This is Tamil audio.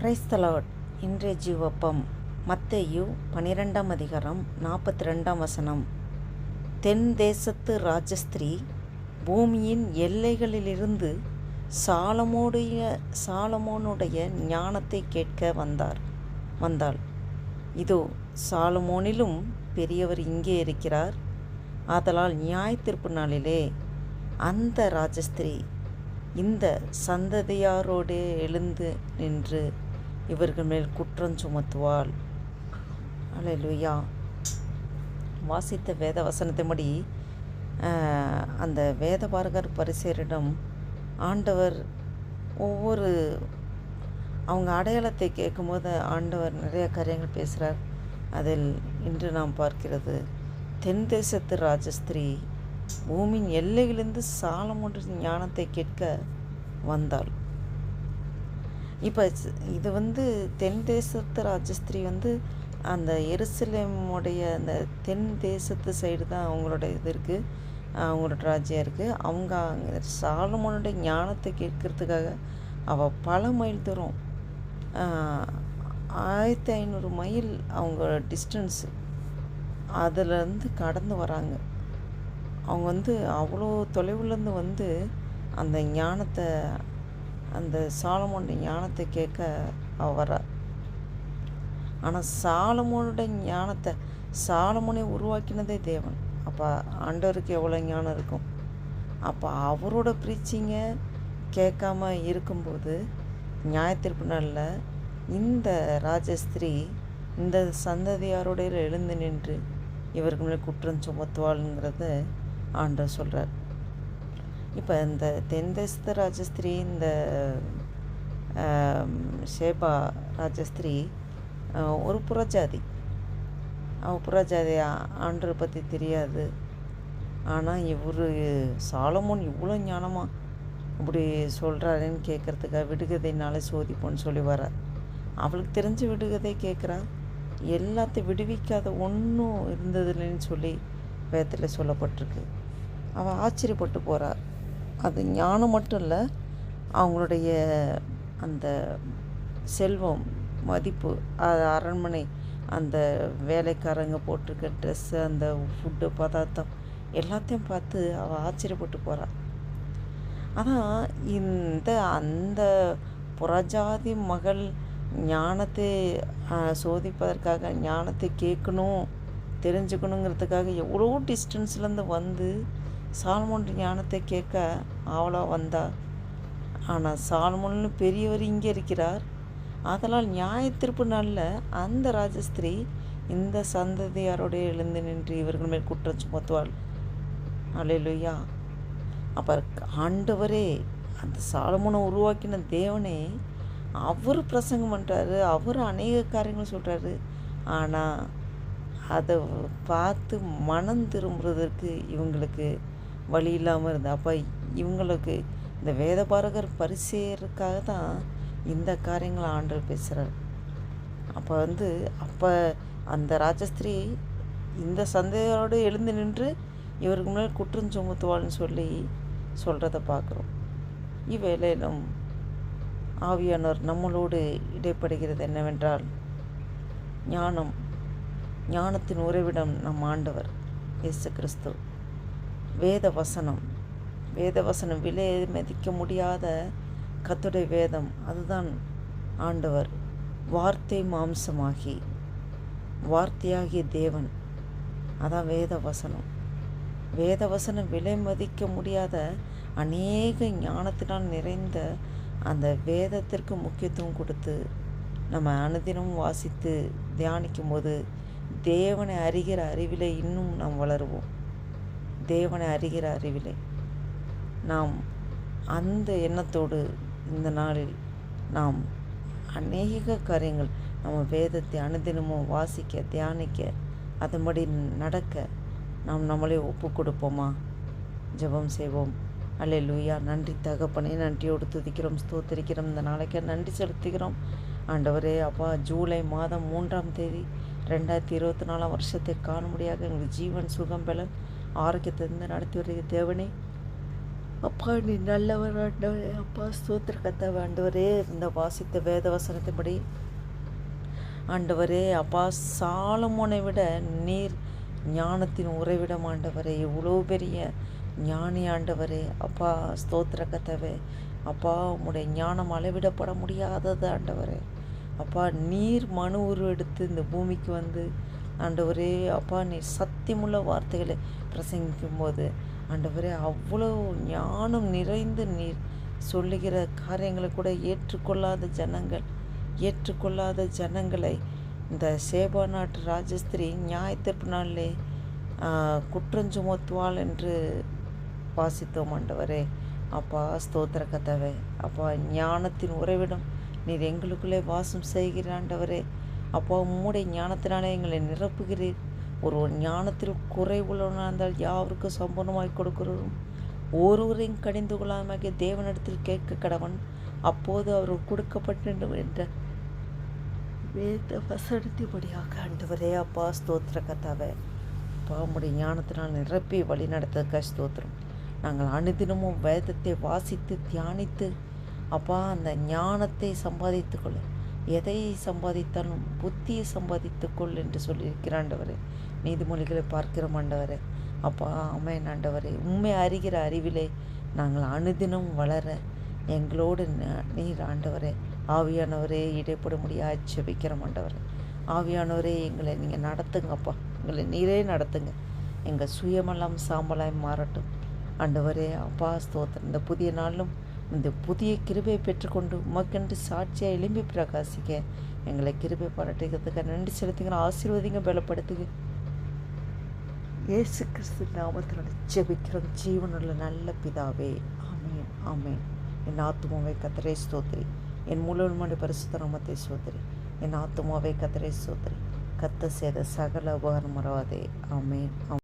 கிரைஸ்தலாட் இன்றைய ஜீவப்பம். மத்தேயு பனிரெண்டாம் அதிகாரம் நாற்பத்தி ரெண்டாம் வசனம். தென் தேசத்து ராஜஸ்திரீ பூமியின் எல்லைகளிலிருந்து சாலமோடைய சாலமோனுடைய ஞானத்தை கேட்க வந்தார் வந்தாள். இதோ சாலமோனிலும் பெரியவர் இங்கே இருக்கிறார். ஆதலால் நியாய நாளிலே அந்த ராஜஸ்திரீ இந்த சந்ததியாரோடே எழுந்து நின்று இவர்கள் மேல் குற்றம் சுமத்துவாள். அலையிலுயா. வாசித்த வேத வசனத்தின்படி ஆஹ், அந்த வேதபாரகர் பரிசேரிடம் ஆண்டவர் ஒவ்வொரு அவங்க அடையாளத்தை கேட்கும்போது ஆண்டவர் நிறைய காரியங்கள் பேசுகிறார் அதில் இன்று நாம் பார்க்கிறது தென் தேசத்து ராஜஸ்திரீ பூமியின் எல்லையிலிருந்து சாலமோன்ற ஞானத்தை கேட்க வந்தாள். இப்போ இது வந்து தென் தேசத்து ராஜஸ்திரி வந்து அந்த எருசலேமுடைய அந்த தென் தேசத்து சைடு தான் அவங்களோட இது இருக்குது அவங்களோட ராஜ்யம் இருக்குது அவங்க சாலமோனுடைய ஞானத்தை கேட்கறதுக்காக அவள் பல மைல் தூரம் ஆயிரத்தி ஐநூறு மைல் அவங்க டிஸ்டன்ஸு அதுலேருந்து கடந்து வராங்க. அவங்க வந்து அவ்வளோ தொலைவுலேருந்து வந்து அந்த ஞானத்தை அந்த சாலமோனுடைய ஞானத்தை கேட்க அவ ஆனால் சாலமோனுடைய ஞானத்தை சாலமோனை உருவாக்கினதே தேவன். அப்போ ஆண்டவருக்கு எவ்வளோ ஞானம் இருக்கும்? அப்போ அவரோட ப்ரீச்சிங்கை கேட்காம இருக்கும்போது நியாயத்தீர்ப்பு நாளில் இந்த ராஜஸ்திரீ இந்த சந்ததியாரோடையில் எழுந்து நின்று இவருக்கு மேலே குற்றம் சுமத்துவாளுங்கிறத ஆண்டவர் சொல்கிறார் இப்போ இந்த தென் ராஜஸ்திரி இந்த ஷேபா ராஜஸ்திரி ஒரு புறஜாதி. அவள் புறஜாதி ஆண்டரை பற்றி தெரியாது. ஆனால் இவர் சாலமோன் இவ்வளோ ஞானமாக இப்படி சொல்கிறாருன்னு கேட்குறதுக்காக விடுகதைனால சோதிப்போன்னு சொல்லி வரார் அவளுக்கு தெரிஞ்ச விடுகதை கேட்குறா எல்லாத்தையும் விடுவிக்காத ஒன்றும் இருந்ததில்லைன்னு சொல்லி வேதத்தில் சொல்லப்பட்டிருக்கு. அவள் ஆச்சரியப்பட்டு போகிறாள் அது ஞானம் மட்டும் இல்லை அவங்களுடைய அந்த செல்வம் மதிப்பு அது அரண்மனை அந்த வேலைக்காரங்க போட்டிருக்க ட்ரெஸ்ஸு அந்த ஃபுட்டு பதார்த்தம் எல்லாத்தையும் பார்த்து அவள் ஆச்சரியப்பட்டு போகிறாள் ஆனால் இந்த அந்த புறஜாதி மகள் ஞானத்தை சோதிப்பதற்காக ஞானத்தை கேட்கணும் தெரிஞ்சுக்கணுங்கிறதுக்காக எவ்வளோ டிஸ்டன்ஸ்லேருந்து வந்து சால்மோன் ஞானத்தை கேட்க அவளாக வந்தார் ஆனால் சால்மோன்னு பெரியவர் இங்கே இருக்கிறார். அதனால் நியாயத்திற்பு நாளில் அந்த ராஜஸ்திரீ இந்த சந்ததியாரோடே எழுந்து நின்று இவர்கள் மேல் குற்றம் சுமத்துவாள். அலையிலுயா அப்போ ஆண்டவரே அந்த சாலமுனை உருவாக்கின தேவனே அவர் பிரசங்கம் பண்ணுறாரு அவர் அநேக காரியங்கள் சொல்கிறாரு ஆனால் அதை பார்த்து மனம் திரும்புறதற்கு இவங்களுக்கு வழி இல்லாமல் இருந்தது அப்போ இவங்களுக்கு இந்த வேத பாரகர் பரிசேருக்காக தான் இந்த காரியங்களை ஆண்டவர் பேசுகிறார் அப்போ வந்து அப்போ அந்த ராஜஸ்திரீ இந்த சந்தேகத்தோடு எழுந்து நின்று இவருக்கு முன்னாடி குற்றம் சுமத்துவாள்னு சொல்லி சொல்கிறத பார்க்குறோம். இவ்வேளையிலும் ஆவியானவர் நம்மளோடு இடைப்படுகிறது என்னவென்றால் ஞானம் ஞானத்தின் உறைவிடம் நம் ஆண்டவர் இயேசு கிறிஸ்து. வேத வசனம் வேத வசனம் விலை மதிக்க முடியாத கத்துடை வேதம். அதுதான் ஆண்டவர். வார்த்தை மாம்சமாகி வார்த்தையாகிய தேவன். அதான் வேத வசனம் வேத வசனம் விலை மதிக்க முடியாத அநேக ஞானத்தினால் நிறைந்த அந்த வேதத்திற்கு முக்கியத்துவம் கொடுத்து நம்ம அனுதினமும் வாசித்து தியானிக்கும் போது தேவனை அறிகிற அறிவிலே இன்னும் நாம் வளருவோம். தேவனை அறிகிற அறிவிலே நாம் அந்த எண்ணத்தோடு இந்த நாளில் நாம் அநேக காரியங்கள் நம்ம வேதத்தை அனுதினமும் வாசிக்க தியானிக்க அதன்படி நடக்க நாம் நம்மளே ஒப்பு கொடுப்போமா? ஜெபம் செய்வோம். அல்லே லூயா நன்றி தகப்பனே நன்றியோடு துதிக்கிறோம் ஸ்தோத்திரிக்கிறோம். இந்த நாளைக்கு நன்றி செலுத்துகிறோம். ஆண்டவரே அப்பா ஜூலை மாதம் மூன்றாம் தேதி ரெண்டாயிரத்தி இருபத்தி நாலாம் வருஷத்தை காணும்படியாக எங்களுக்கு ஜீவன் சுகம் பலன் ஆரோக்கியத்திலிருந்து நடத்தி வருகிற தேவனே. அப்பா நீ நல்லவர் ஆண்டவரே. அப்பா ஸ்தோத்திர கத்தாவே ஆண்டவரே இந்த வாசித்த வேத வசனத்தின்படி ஆண்டவரே அப்பா சாலமோனை விட நீர் ஞானத்தின் உறைவிடம் ஆண்டவரே. இவ்வளோ பெரிய ஞானி ஆண்டவரே. அப்பா ஸ்தோத்திர கத்தவே அப்பா உங்களுடைய ஞானம் அளவிடப்பட முடியாதது ஆண்டவரே. அப்பா நீர் மனு உருவெடுத்து இந்த பூமிக்கு வந்து ஆண்டவரே அப்பா நீ சத்தியமுள்ள வார்த்தைகளை பிரசங்கிக்கும் போது ஆண்டவரே அவ்வளோ ஞானம் நிறைந்து நீர் சொல்லுகிற காரியங்களை கூட ஏற்றுக்கொள்ளாத ஜனங்கள் ஏற்றுக்கொள்ளாத ஜனங்களை இந்த சேபா நாட்டு ராஜஸ்திரி நியாயத்திற்பு நாளிலே குற்றஞ்சுமத்துவாள் என்று வாசித்தோம் ஆண்டவரே. அப்பா ஸ்தோத்திர கதவை அப்பா ஞானத்தின் உறைவிடம் நீர் எங்களுக்குள்ளே வாசம் செய்கிறாண்டவரே அப்பா உம்முடைய ஞானத்தினாலே எங்களை நிரப்புகிறீர். ஒரு ஞானத்தில் குறைவுள்ளவனாக இருந்தால் யாவருக்கும் சம்பூர்ணமாய் கொடுக்கிறோம். ஒருவரையும் கடிந்து கொள்ளாமல் தேவனிடத்தில் கேட்க கடவன் அப்போது அவர் கொடுக்கப்பட்டு என்ற வேத வசனத்தின்படியாக ஆண்டவரே அப்பா ஸ்தோத்திர கதாவை அப்பா ஞானத்தினால் நிரப்பி வழி நடத்ததுக்காக ஸ்தோத்திரம். நாங்கள் அனுதினமும் வேதத்தை வாசித்து தியானித்து அப்பா அந்த ஞானத்தை சம்பாதித்து கொள்ள எதை சம்பாதித்தாலும் புத்தியை சம்பாதித்துக்கொள் என்று சொல்லியிருக்கிறாண்டவரே நீதிமொழிகளை பார்க்கிற ஆண்டவரே. அப்பா அமேன் ஆண்டவரே. உண்மை அறிகிற அறிவிலே நாங்கள் அனுதினம் வளர எங்களோடு நீர் ஆண்டவரே. ஆவியானவரே இடைப்பட முடியாது ஜெபிக்கிற ஆண்டவரே. ஆவியானவரே எங்களை நீங்கள் நடத்துங்கப்பா எங்களை நீரே நடத்துங்க. எங்கள் சுயமெல்லாம் சாம்பலாய் மாறட்டும். ஆண்டவரே அப்பா ஸ்தோத்திரம். இந்த புதிய நாளும் இந்த புதிய கிருபையை பெற்றுக்கொண்டு உமக்கென்று சாட்சியாக எழும்பி பிரகாசிக்க. எங்களை கிருபை பாராட்டுகிறதுக்கு நன்றி செலுத்துங்க ஆசீர்வதிங்க பலப்படுத்துங்க இயேசு கிறிஸ்து நாமத்தினோட ஜெபிக்கிறோம். ஜீவனுள்ள நல்ல பிதாவே ஆமேன் ஆமேன். என் ஆத்துமாவை கத்தரை ஸ்தோத்திரி என் முழுவதுமான பரிசுத்த நாமத்தை சோதரி என் ஆத்துமாவை கத்தரை சோதரி கத்த செய்த சகல உபகாரம் மறவாதே. ஆமேன் ஆமேன்.